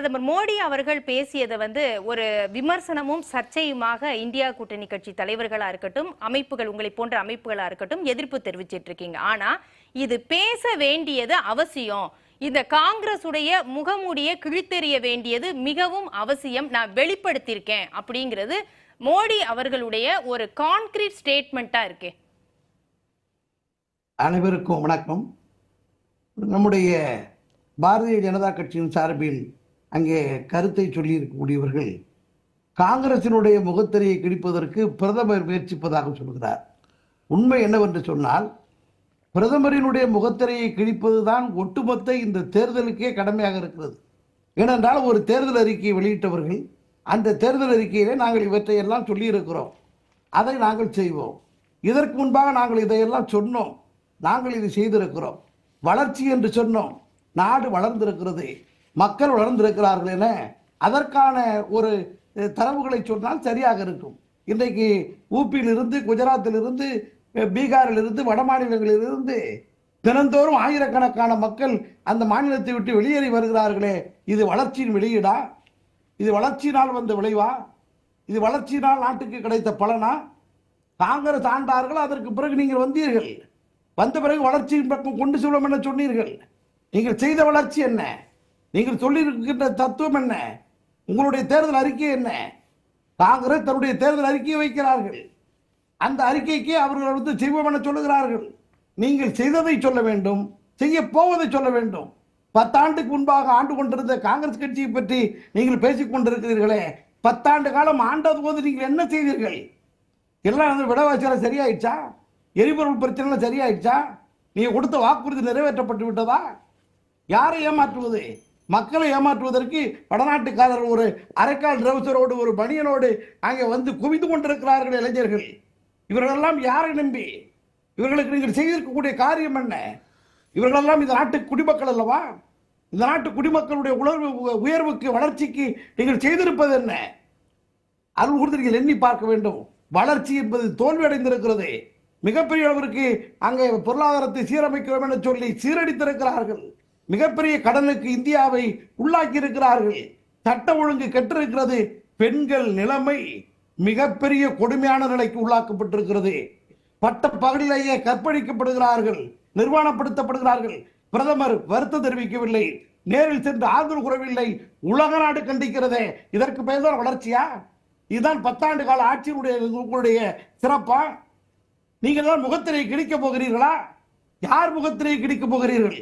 பிரதமர் மோடி அவர்கள் பேசியதை வந்து ஒரு விமர்சனமும் சர்ச்சையுமாக இந்தியா கூட்டணி கட்சி தலைவர்களா இருக்கட்டும் அமைப்புகள் உங்களை போன்ற அமைப்புகளா இருக்கட்டும் எதிர்ப்பு தெரிவிச்சிட்டு இருக்கீங்க ஆனா இது பேச வேண்டியது அவசியம். இந்த காங்கிரஸ் உடைய முகமூடியை கிழித்தெறிய வேண்டியது மிகவும் அவசியம். நான் வெளிப்படுத்தியிருக்கேன் அப்படிங்கிறது மோடி அவர்களுடைய ஒரு கான்கிரீட் ஸ்டேட்மெண்ட்டா இருக்கே. அனைவருக்கும் வணக்கம். நம்முடைய பாரதிய ஜனதா கட்சியின் சார்பில் அங்கே கருத்தை சொல்லியிருக்கக்கூடியவர்கள் காங்கிரசினுடைய முகத்திரையை கிழிப்பதற்கு பிரதமர் முயற்சிப்பதாக சொல்கிறார். உண்மை என்னவென்று சொன்னால் பிரதமரினுடைய முகத்திரையை கிழிப்பதுதான் ஒட்டுமொத்த இந்த தேர்தலுக்கே கடமையாக இருக்கிறது. ஏனென்றால் ஒரு தேர்தல் அறிக்கையை வெளியிட்டவர்கள் அந்த தேர்தல் அறிக்கையிலே நாங்கள் இவற்றை எல்லாம் சொல்லியிருக்கிறோம். அதை நாங்கள் செய்வோம். இதற்கு முன்பாக நாங்கள் இதையெல்லாம் சொன்னோம். நாங்கள் இது செய்திருக்கிறோம். வளர்ச்சி என்று சொன்னோம். நாடு வளர்ந்திருக்கிறது. மக்கள் வளர்ந்திருக்கிறார்கள் என அதற்கான ஒரு தரவுகளை சொன்னால் சரியாக இருக்கும். இன்றைக்கு ஊப்பியிலிருந்து குஜராத்திலிருந்து பீகாரிலிருந்து வட மாநிலங்களிலிருந்து தினந்தோறும் ஆயிரக்கணக்கான மக்கள் அந்த மாநிலத்தை விட்டு வெளியேறி வருகிறார்களே இது வளர்ச்சியின் வெளியீடா? இது வளர்ச்சியினால் வந்த விளைவா? இது வளர்ச்சியினால் நாட்டுக்கு கிடைத்த பலனா? காங்கிரஸ் ஆண்டார்கள் அதற்கு பிறகு நீங்கள் வந்தீர்கள். வந்த பிறகு வளர்ச்சியின் பக்கம் கொண்டு செல்வோம் என சொன்னீர்கள். நீங்கள் செய்த வளர்ச்சி என்ன? நீங்கள் சொல்லியிருக்கின்ற தத்துவம் என்ன? உங்களுடைய தேர்தல் அறிக்கை என்ன? காங்கிரஸ் தன்னுடைய தேர்தல் அறிக்கையை வைக்கிறார்கள். அந்த அறிக்கைக்கு அவர்கள் வந்து செய்வோம் என சொல்லுகிறார்கள். நீங்கள் செய்ததை சொல்ல வேண்டும் செய்ய போவதை சொல்ல வேண்டும். பத்தாண்டுக்கு முன்பாக ஆண்டு கொண்டிருந்த காங்கிரஸ் கட்சியை பற்றி நீங்கள் பேசிக் கொண்டிருக்கிறீர்களே. பத்தாண்டு காலம் ஆண்டது போது நீங்கள் என்ன செய்தீர்கள்? எல்லாம் வந்து சரியாயிடுச்சா? எரிபொருள் பிரச்சனைலாம் சரியாயிடுச்சா? நீ கொடுத்த வாக்குறுதி நிறைவேற்றப்பட்டு விட்டதா? யாரை ஏமாற்றுவது? மக்களை ஏமாற்றுவதற்கு வடநாட்டுக்காரர் ஒரு அரைக்கால் ரவுசரோடு ஒரு பனியனோடு அங்கே வந்து குவிந்து கொண்டிருக்கிறார்கள் இளைஞர்கள். இவர்களெல்லாம் யாரை நம்பி? இவர்களுக்கு நீங்கள் செய்திருக்கக்கூடிய காரியம் என்ன? இவர்களெல்லாம் இந்த நாட்டு குடிமக்கள் அல்லவா? இந்த நாட்டு குடிமக்களுடைய உணர்வு உயர்வுக்கு வளர்ச்சிக்கு நீங்கள் செய்திருப்பது என்ன? அருள் கூர்ந்து நீங்கள் எண்ணி பார்க்க வேண்டும். வளர்ச்சி என்பது தோல்வியடைந்திருக்கிறது. மிகப்பெரிய அளவிற்கு அங்கே பொருளாதாரத்தை சீரமைக்கிறோம் என சொல்லி சீரடித்திருக்கிறார்கள். மிகப்பெரிய கடனுக்கு இந்தியாவை உள்ளாக்கி இருக்கிறார்கள் சட்ட ஒழுங்கு கெட்டிருக்கிறது. பெண்கள் நிலைமை மிகப்பெரிய கொடுமையான நிலைக்கு உள்ளாக்கப்பட்டிருக்கிறது. பட்ட பகலிலேயே கற்பழிக்கப்படுகிறார்கள் நிர்வாணப்படுத்தப்படுகிறார்கள். பிரதமர் வருத்தம் தெரிவிக்கவில்லை. நேரில் சென்று ஆதரவு கூறவில்லை. உலக நாடு கண்டிக்கிறதே. இதற்கு பெயர் தான் வளர்ச்சியா? இதுதான் பத்தாண்டு கால ஆட்சியினுடைய உங்களுடைய சிறப்பா? நீங்கள் தான் முகத்திரையை கிழிக்க போகிறீர்களா? யார் முகத்திரையை கிழிக்க போகிறீர்கள்?